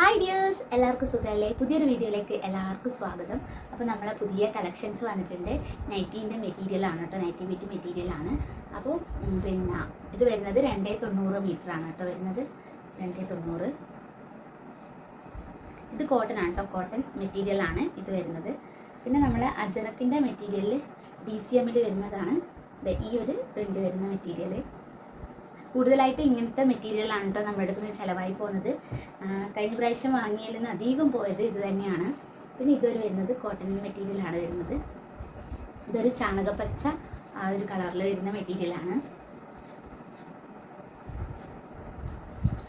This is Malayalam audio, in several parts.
ഹായ് ഡിയേഴ്സ് എല്ലാവർക്കും സുഖമല്ലേ പുതിയൊരു വീഡിയോയിലേക്ക് എല്ലാവർക്കും സ്വാഗതം. അപ്പോൾ നമ്മളെ പുതിയ കളക്ഷൻസ് വന്നിട്ടുണ്ട്. നൈറ്റീന്റെ മെറ്റീരിയലാണ് കേട്ടോ. നൈറ്റി ബിറ്റ് മെറ്റീരിയലാണ് അപ്പോൾ പിന്നെ ഇത് വരുന്നത് രണ്ടേ തൊണ്ണൂറ് മീറ്റർ ആണ് കേട്ടോ വരുന്നത്. രണ്ടേ തൊണ്ണൂറ്. ഇത് കോട്ടൺ ആണ് കേട്ടോ. കോട്ടൺ മെറ്റീരിയലാണ് ഇത് വരുന്നത്. പിന്നെ നമ്മൾ അജറക്കിന്റെ മെറ്റീരിയലിൽ ഡി സി എമ്മിൽ വരുന്നതാണ്. ഈ ഒരു പ്രിന്റ് വരുന്ന മെറ്റീരിയൽ കൂടുതലായിട്ട് ഇങ്ങനത്തെ മെറ്റീരിയലാണ് കേട്ടോ അടുത്ത് നിന്ന് ചിലവായി പോകുന്നത് കഴിഞ്ഞ പ്രാവശ്യം വാങ്ങിയതിൽ നിന്ന് അധികം പോയത് ഇത് തന്നെയാണ്. പിന്നെ ഇതൊരു വരുന്നത് കോട്ടൺ മെറ്റീരിയലാണ് വരുന്നത്. ഇതൊരു ചാണകപ്പച്ച ആ ഒരു കളറിൽ വരുന്ന മെറ്റീരിയലാണ്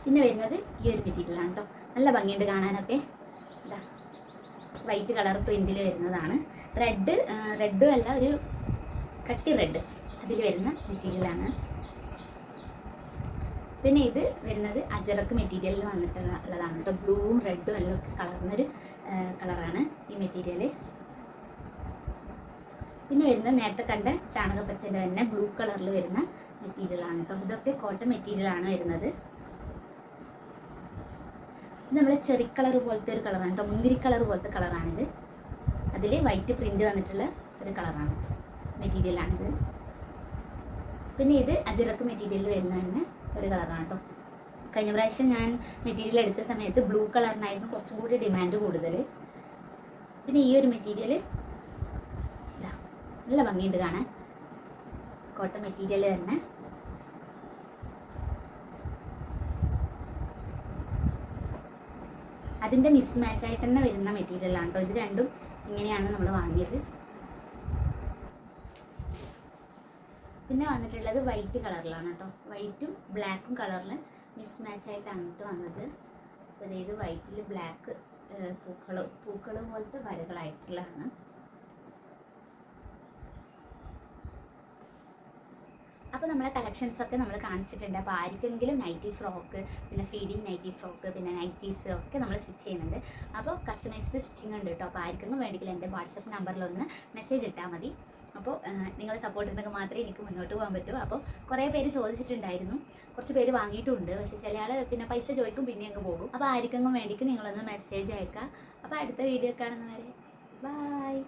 പിന്നെ വരുന്നത് ഈ ഒരു മെറ്റീരിയലാണ് കേട്ടോ നല്ല ഭംഗിയുണ്ട് കാണാനൊക്കെ. വൈറ്റ് കളർ പ്രിന്റിൽ വരുന്നതാണ്. റെഡ് റെഡും അല്ല ഒരു കട്ടി റെഡ് അതിൽ വരുന്ന മെറ്റീരിയലാണ് പിന്നെ ഇത് വരുന്നത് അജറക്ക് മെറ്റീരിയലിൽ വന്നിട്ടുള്ളതാണ് കേട്ടോ. ബ്ലൂവും റെഡും എല്ലാം ഒക്കെ കളർന്നൊരു കളറാണ് ഈ മെറ്റീരിയൽ പിന്നെ വരുന്നത് നേരത്തെ കണ്ട ചാണകപ്പച്ചന്റെ തന്നെ ബ്ലൂ കളറിൽ വരുന്ന മെറ്റീരിയലാണ് കേട്ടോ. ഇതൊക്കെ കോട്ടൺ മെറ്റീരിയലാണ് വരുന്നത്. ഇത് നമ്മൾ ചെറി കളർ പോലത്തെ ഒരു കളറാണ് കേട്ടോ. മുന്തിരി കളർ പോലത്തെ കളറാണിത് അതിൽ വൈറ്റ് പ്രിന്റ് വന്നിട്ടുള്ള ഒരു കളറാണ് മെറ്റീരിയലാണിത് പിന്നെ ഇത് അജറക്ക് മെറ്റീരിയലിൽ വരുന്ന തന്നെ ഒരു കളറാണ് കേട്ടോ കഴിഞ്ഞ പ്രാവശ്യം ഞാൻ മെറ്റീരിയൽ എടുത്ത സമയത്ത് ബ്ലൂ കളറിനായിരുന്നു കുറച്ചും കൂടി ഡിമാൻഡ് കൂടുതൽ പിന്നെ ഈ ഒരു മെറ്റീരിയൽ നല്ല ഭംഗിയുണ്ട് കാണാൻ. കോട്ടൺ മെറ്റീരിയൽ തന്നെ. അതിന്റെ മിസ്മാച്ച് ആയിട്ട് തന്നെ വരുന്ന മെറ്റീരിയലാണ് കേട്ടോ ഇത് രണ്ടും ഇങ്ങനെയാണ് നമ്മൾ വാങ്ങിയത്. പിന്നെ വന്നിട്ടുള്ളത് വൈറ്റ് കളറിലാണ് കേട്ടോ. വൈറ്റും ബ്ലാക്കും കളറിൽ മിസ് മാച്ച് ആയിട്ടാണ് കേട്ടോ വന്നത്. അപ്പോൾ ഇത് വൈറ്റിൽ ബ്ലാക്ക് പൂക്കളും പൂക്കളും പോലത്തെ വരകളായിട്ടുള്ളതാണ്. അപ്പോൾ നമ്മളെ കളക്ഷൻസ് ഒക്കെ നമ്മൾ കാണിച്ചിട്ടുണ്ട്. അപ്പോൾ ആർക്കെങ്കിലും നൈറ്റി ഫ്രോക്ക് പിന്നെ ഫീഡിങ് നൈറ്റി ഫ്രോക്ക് പിന്നെ നൈറ്റീസ് ഒക്കെ നമ്മൾ സ്റ്റിച്ച് ചെയ്യുന്നുണ്ട്. അപ്പോൾ കസ്റ്റമൈസ്ഡ് സ്റ്റിച്ചിങ് ഉണ്ട് കേട്ടോ. അപ്പോൾ ആർക്കെങ്കിലും വേണമെങ്കിൽ എന്റെ വാട്സപ്പ് നമ്പറിലൊന്ന് മെസ്സേജ് ഇട്ടാൽ മതി. അപ്പോൾ നിങ്ങൾ സപ്പോർട്ട് ഉണ്ടെങ്കിൽ മാത്രമേ എനിക്ക് മുന്നോട്ട് പോകാൻ പറ്റൂ. അപ്പോൾ കുറേ പേര് ചോദിച്ചിട്ടുണ്ടായിരുന്നു. കുറച്ച് പേര് വാങ്ങിയിട്ടുണ്ട്. പക്ഷേ ചില ആൾ പിന്നെ പൈസ ചോദിക്കും പിന്നെ അങ്ങ് പോകും. അപ്പോൾ ആർക്കെങ്കിലും വേണ്ടിക്ക് നിങ്ങളൊന്ന് മെസ്സേജ് അയക്കുക. അപ്പോൾ അടുത്ത വീഡിയോ കാണുന്നവരെ ബായ്